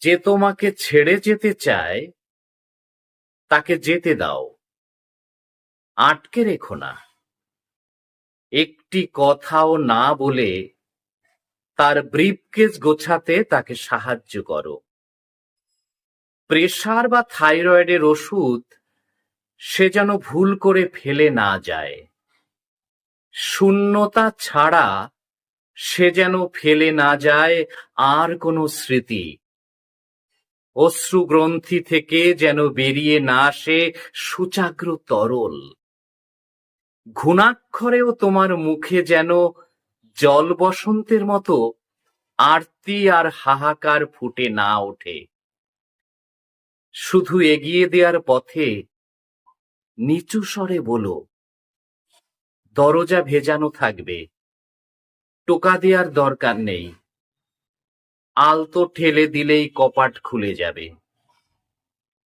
যে তোমাকে ছেড়ে যেতে চায়, তাকে যেতে দাও। আটকে রেখো না। একটি কথাও না বলে তার ব্রিফকেস গোছাতে তাকে সাহায্য করো। প্রেসার বা থাইরয়েডের ওষুধ সে যেন ভুল করে ফেলে না যায়। শূন্যতা ছাড়া সে যেন ফেলে না যায়, আর কোনো স্মৃতি। অশ্রু গ্রন্থি থেকে যেন বেরিয়ে না আসে সুচাগ্র তরল। ঘুণাক্ষরেও তোমার মুখে যেন জল বসন্তের মতো আরতি আর হাহাকার ফুটে না ওঠে। শুধু এগিয়ে দেওয়ার পথে নিচু স্বরে বলো, দরজা ভেজানো থাকবে, টোকা দেওয়ার দরকার নেই। আলতো ঠেলে দিলেই কপাট খুলে যাবে।